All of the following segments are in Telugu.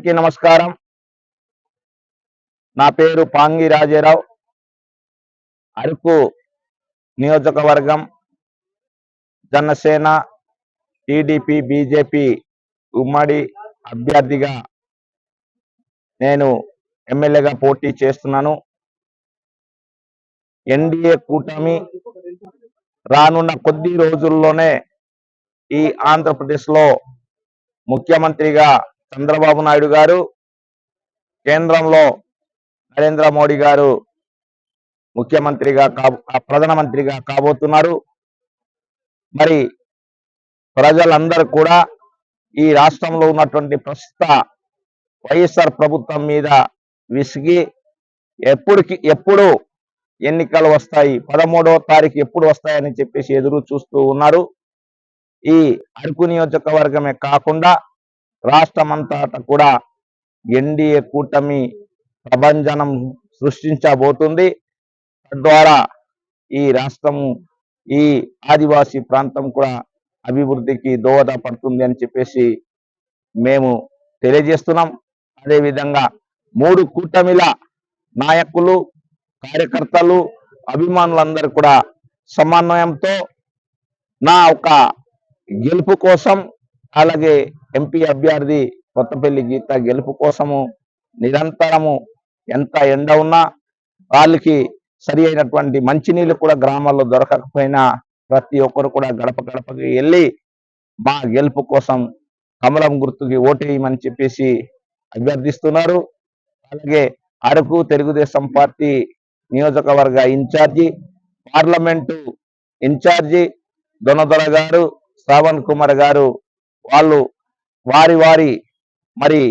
అందరికీ నమస్కారం. నా పేరు పాంగి రాజారావు. అరకు నియోజకవర్గం జనసేన టీడీపీ బీజేపీ ఉమ్మడి అభ్యర్థిగా నేను ఎమ్మెల్యేగా పోటీ చేస్తున్నాను. ఎన్డీఏ కూటమి రానున్న కొద్ది రోజుల్లోనే ఈ ఆంధ్రప్రదేశ్లో ముఖ్యమంత్రిగా చంద్రబాబు నాయుడు గారు కేంద్రంలో నరేంద్ర మోడీ గారు ముఖ్యమంత్రిగా కాబ ప్రధానమంత్రిగా కాబోతున్నారు. మరి ప్రజలందరూ కూడా ఈ రాష్ట్రంలో ఉన్నటువంటి ప్రస్తుత వైఎస్ఆర్ ప్రభుత్వం మీద విసిగి ఎప్పుడుకి ఎప్పుడు ఎన్నికలు వస్తాయి పదమూడవ తారీఖు ఎప్పుడు వస్తాయని చెప్పేసి ఎదురు చూస్తూ ఉన్నారు. ఈ అరకు నియోజకవర్గమే కాకుండా రాష్ట్రమంతటా కూడా ఎన్డీఏ కూటమి ప్రభంజనం సృష్టించబోతుంది. తద్వారా ఈ రాష్ట్రము ఈ ఆదివాసీ ప్రాంతం కూడా అభివృద్ధికి దోహదపడుతుంది అని చెప్పేసి మేము తెలియజేస్తున్నాం. అదేవిధంగా మూడు కూటమిల నాయకులు కార్యకర్తలు అభిమానులందరూ కూడా సమన్వయంతో నా ఒక గెలుపు కోసం అలాగే ఎంపీ అభ్యర్థి కొత్తపల్లి గీత గెలుపు కోసము నిరంతరము ఎంత ఎండ ఉన్నా వాళ్ళకి సరి అయినటువంటి మంచినీళ్ళు కూడా గ్రామాల్లో దొరకకపోయినా ప్రతి ఒక్కరు కూడా గడప గడపకి వెళ్ళి మా గెలుపు కోసం కమలం గుర్తుకి ఓటేయమని చెప్పేసి అభ్యర్థిస్తున్నారు. అలాగే అరకు తెలుగుదేశం పార్టీ నియోజకవర్గ in charge parliament in charge Donadora గారు శ్రావణ్ కుమార్ గారు వాళ్ళు వారి వారి మరి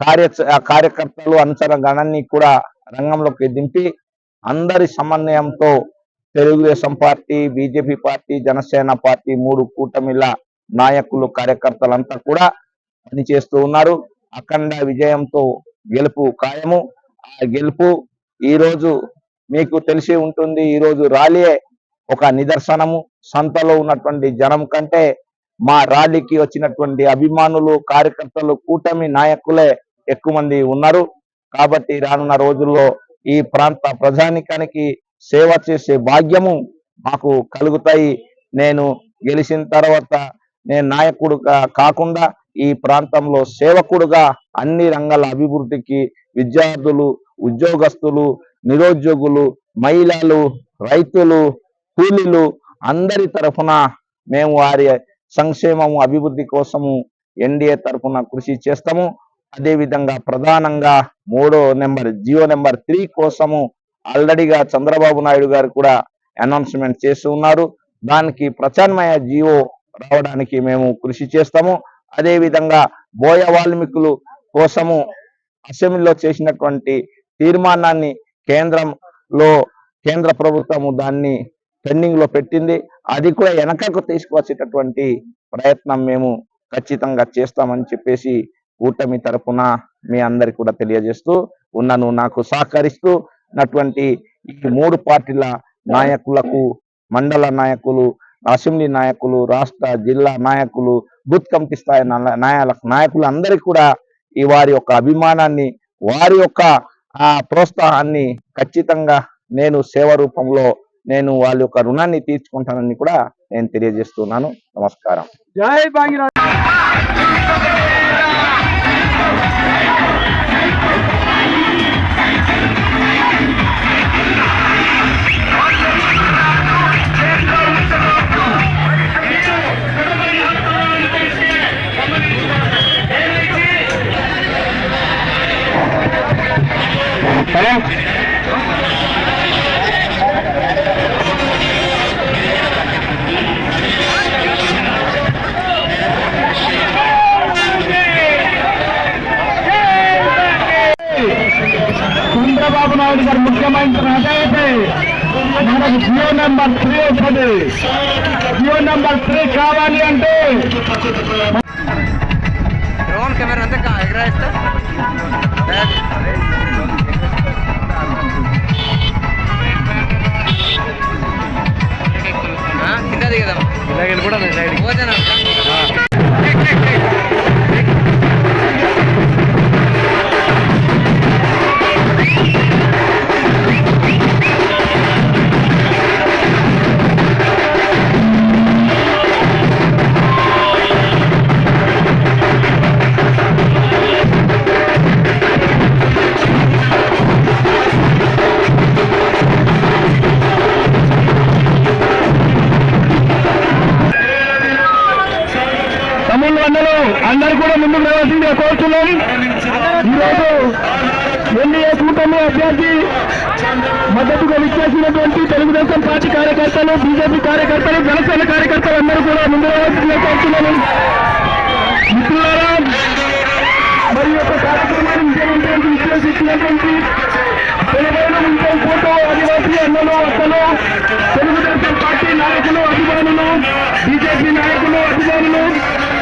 కార్య కార్యకర్తలు అనుసరణ గణాన్ని కూడా రంగంలోకి దింపి అందరి సమన్వయంతో Telugu Desam party BJP party Janasena party మూడు కూటమిల నాయకులు కార్యకర్తలంతా కూడా పనిచేస్తూ ఉన్నారు. అఖండ విజయంతో గెలుపు ఖాయము. ఆ గెలుపు ఈరోజు మీకు తెలిసి ఉంటుంది. ఈ రోజు ర్యాలీయే ఒక నిదర్శనము. సంతలో ఉన్నటువంటి జనం కంటే మా ర్యాలీకి వచ్చినటువంటి అభిమానులు కార్యకర్తలు కూటమి నాయకులే ఎక్కువ మంది ఉన్నారు. కాబట్టి రానున్న రోజుల్లో ఈ ప్రాంత ప్రజానికానికి సేవ చేసే భాగ్యము మాకు కలుగుతాయి. నేను గెలిచిన తర్వాత నేను నాయకుడుగా కాకుండా ఈ ప్రాంతంలో సేవకుడుగా అన్ని రంగాల అభివృద్ధికి విద్యార్థులు ఉద్యోగస్తులు నిరుద్యోగులు మహిళలు రైతులు కూలీలు అందరి తరఫున మేము వారి సంక్షేమము అభివృద్ధి కోసము ఎన్డీఏ తరఫున కృషి చేస్తాము. అదేవిధంగా ప్రధానంగా మూడో నెంబర్ జియో నెంబర్ త్రీ కోసము ఆల్రెడీగా చంద్రబాబు నాయుడు గారు కూడా అనౌన్స్మెంట్ చేస్తూ ఉన్నారు. దానికి ప్రత్యామ్నాయ జియో రావడానికి మేము కృషి చేస్తాము. అదేవిధంగా బోయ వాల్మీకులు కోసము అసెంబ్లీలో చేసినటువంటి తీర్మానాన్ని కేంద్రంలో కేంద్ర ప్రభుత్వము దాన్ని పెండింగ్లో పెట్టింది. అది కూడా వెనకకు తీసుకువచ్చేటటువంటి ప్రయత్నం మేము ఖచ్చితంగా చేస్తామని చెప్పేసి కూటమి తరపున మీ అందరికి కూడా తెలియజేస్తూ ఉన్నను నాకు సహకరిస్తూ ఉన్నటువంటి ఈ మూడు పార్టీల నాయకులకు మండల నాయకులు అసెంబ్లీ నాయకులు రాష్ట్ర జిల్లా నాయకులు బూత్ కమిటీ స్థాయి నాయకుల నాయకులు అందరికీ కూడా ఈ వారి యొక్క అభిమానాన్ని వారి యొక్క ఆ ప్రోత్సాహాన్ని ఖచ్చితంగా నేను సేవ రూపంలో నేను వాళ్ళ యొక్క రుణాన్ని తీర్చుకుంటానని కూడా నేను తెలియజేస్తున్నాను. నమస్కారం. జై భాగీరథ మనకు జియో నెంబర్ త్రీ వస్తుంది. జియో నెంబర్ త్రీ కావాలి అంటే డ్రోన్ కెమెరా అంతా ఆ, కింద? దిగదాం భోజనం తమ్ముళ్ళు అన్నలు అందరూ కూడా ముందుకు రావాల్సిందిగా కోరుతున్నాం. ఈరోజు ఎన్డీఏ కూటమి అభ్యర్థి మద్దతుగా విచ్చేసినటువంటి తెలుగుదేశం పార్టీ కార్యకర్తలు బీజేపీ కార్యకర్తలు జనసేన కార్యకర్తలు అందరూ కూడా ముందు కోరుతున్నాను మిత్రులారా మరి యొక్క కార్యక్రమాన్ని విజయవంతానికి విశ్లేషించినటువంటి తెలుగైన ముందు ఫోటో ఆదివాసీ అన్నలు అక్కలు తెలుగుదేశం పార్టీ నాయకులు అభిమానులు బీజేపీ నాయకులు అభిమానులు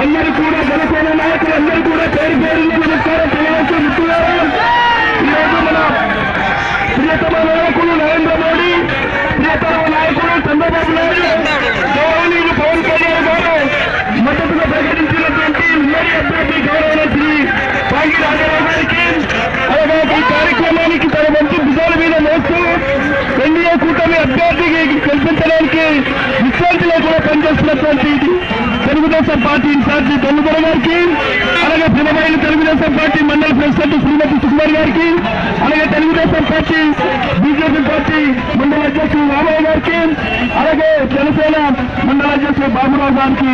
అందరూ కూడా జనసేన నాయకులు అందరూ కూడా పేరు పేరు నమస్కారం తెలియజేస్తూ మిత్రులారా ఈరోజు మన ప్రియతమ నాయకులు నరేంద్ర మోడీ ప్రియతమ నాయకులు చంద్రబాబు నాయుడు గౌరవనీయులు పవన్ కళ్యాణ్ గారు మద్దతుగా ప్రకటించినటువంటి ఉమ్మడి అభ్యర్థి గౌరవ శ్రీ పాంగి రాజారావు గారికి అలాగే ఈ కార్యక్రమానికి తన వంతు భుజాల మీద మోస్తూ ఎన్డీఏ కూటమి అభ్యర్థికి కల్పించడానికి విశ్రాంతి లేకుండా పనిచేస్తున్నటువంటి తెలుగుదేశం పార్టీ ఇన్ఛార్జి దొంగదొర గారికి అలాగే ప్రియమైన తెలుగుదేశం పార్టీ మండల ప్రెసిడెంట్ శ్రీమతి సుకుమార్ గారికి అలాగే తెలుగుదేశం పార్టీ బీజేపీ పార్టీ మండల అధ్యక్షుడు రామయ్య గారికి అలాగే జనసేన మండల అధ్యక్షుడు బాబురావు గారికి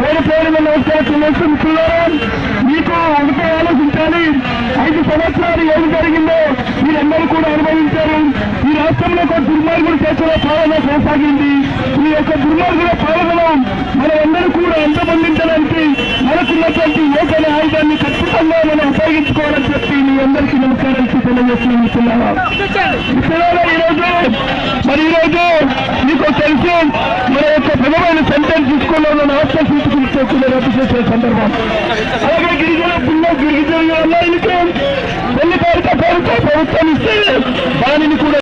పేరు పేరు నమస్కారం మీకు ఒకటే ఆలోచించాలి. ఐదు సంవత్సరాలు ఏమి జరిగిందో మీరందరూ కూడా అనుభవించారు. ఈ రాష్ట్రంలో ఒక దుర్మార్గుడు చేసిన పాలన కొనసాగింది. ఈ యొక్క దుర్మార్గుల పాలనలో మనందరూ కూడా అంతమందించడానికి మనకున్నటువంటి ఓకల ఆయుధాన్ని ఖచ్చితంగా మనం ఉపయోగించుకోవాలని చెప్పి మీ అందరికీ నమస్కారాలు తెలియజేస్తున్నాను మిత్రులారా. ఈరోజు మరి ఈరోజు మీకు తెలుసు మన యొక్క ప్రథమైన సెంటెన్స్ స్కూల్లో ఉన్న హాస్టల్ తీసుకుని రద్దు చేసే సందర్భం. అలాగే గిరిజన పిల్ల గిరిజన అమ్మాయిలకు పెళ్ళి పేరుతో పేరుతో ప్రభుత్వం ఇస్తే దానిని కూడా